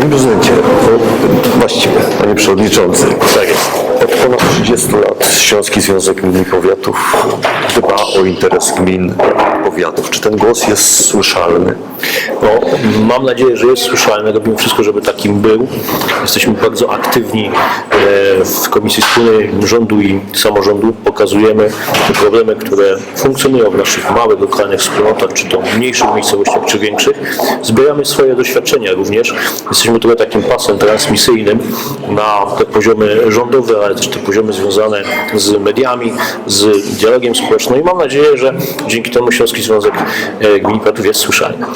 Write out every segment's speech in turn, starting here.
Panie prezydencie, właściwie, panie przewodniczący, Tak jest. od ponad 30 lat Śląski Związek Gmin i Powiatów dba o interes gmin powiatów. Czy ten głos jest słyszalny? No, mam nadzieję, że jest słyszalny. Robimy wszystko, żeby takim był. Jesteśmy bardzo aktywni e, w Komisji Wspólnej Rządu i Samorządu. Pokazujemy te problemy, które funkcjonują w naszych małych, lokalnych wspólnotach, czy to mniejszych miejscowościach, czy większych. Zbieramy swoje doświadczenia również. Jesteśmy trochę takim pasem transmisyjnym na te poziomy rządowe, ale też te poziomy związane z mediami, z dialogiem społecznym i mam nadzieję, że dzięki temu Śląski Związek e, Gmin Powiatów jest słyszalny.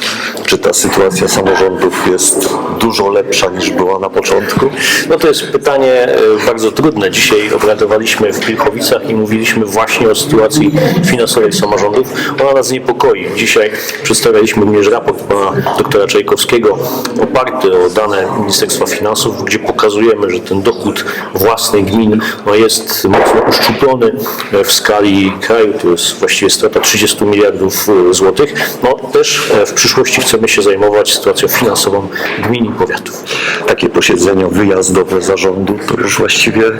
Czy ta sytuacja samorządów jest dużo lepsza niż była na początku? No to jest pytanie e, bardzo trudne. Dzisiaj obradowaliśmy w Pilchowicach i mówiliśmy właśnie o sytuacji finansowej samorządów. Ona nas niepokoi. Dzisiaj przedstawialiśmy również raport pana doktora Czajkowskiego oparty o dane Ministerstwa Finansów, gdzie pokazujemy, że ten dochód własny gmin no, jest mocno uszczuplony e, w skali kraju. To jest właściwie strata 30 miliardów e, złotych. No też w przyszłości chcemy się zajmować sytuacją finansową gmin i powiatów. Takie posiedzenia wyjazdowe zarządu to już właściwie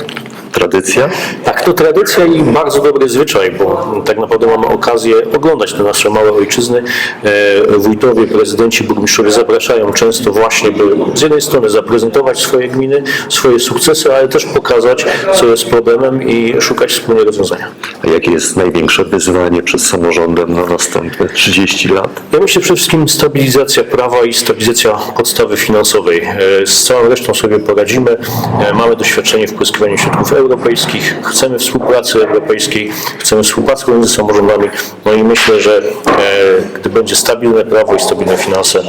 tradycja? Tak, to tradycja i bardzo dobry zwyczaj, bo tak naprawdę mamy okazję oglądać te nasze małe ojczyzny. E, Wójtowie, prezydenci, burmistrzowie zapraszają często właśnie, by z jednej strony zaprezentować swoje gminy, swoje sukcesy, ale też pokazać, co jest problemem i szukać wspólnie rozwiązania. A jakie jest największe wyzwanie przed samorządem na następne 30 lat? Ja myślę przede wszystkim stabilizacja prawa i stabilizacja podstawy finansowej. E, Z całą resztą sobie poradzimy. E, Mamy doświadczenie w pozyskiwaniu środków europejskich, chcemy współpracy europejskiej, chcemy współpracy między samorządami. No i myślę, że e, gdy będzie stabilne prawo i stabilne finanse,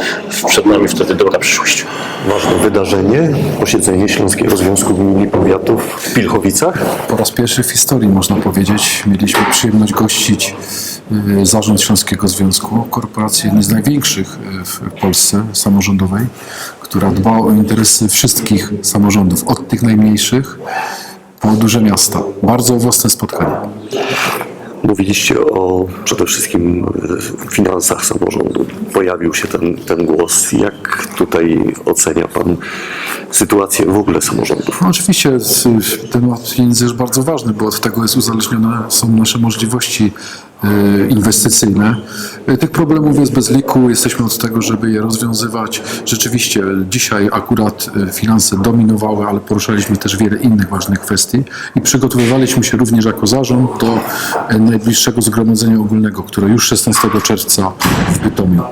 przed nami wtedy dobra przyszłość. Ważne wydarzenie, posiedzenie Śląskiego Związku Gmin i Powiatów w Pilchowicach. Po raz pierwszy w historii, można powiedzieć, mieliśmy przyjemność gościć y, Zarząd Śląskiego Związku, korporację jednej z największych y, w Polsce samorządowej, która dba o interesy wszystkich samorządów, od tych najmniejszych po duże miasta. Bardzo owocne spotkanie. Mówiliście o przede wszystkim e, finansach samorządu. Pojawił się ten, ten głos. Jak tutaj ocenia Pan sytuację w ogóle samorządów? No oczywiście temat pieniędzy jest bardzo ważny, bo od tego jest uzależnione są nasze możliwości e, inwestycyjne. E, Tych problemów jest bez liku, jesteśmy od tego, żeby je rozwiązywać. Rzeczywiście dzisiaj akurat e, finanse dominowały, ale poruszaliśmy też wiele innych ważnych kwestii i przygotowywaliśmy się również jako zarząd do najbliższego zgromadzenia ogólnego, które już 16 czerwca w Bytomiu.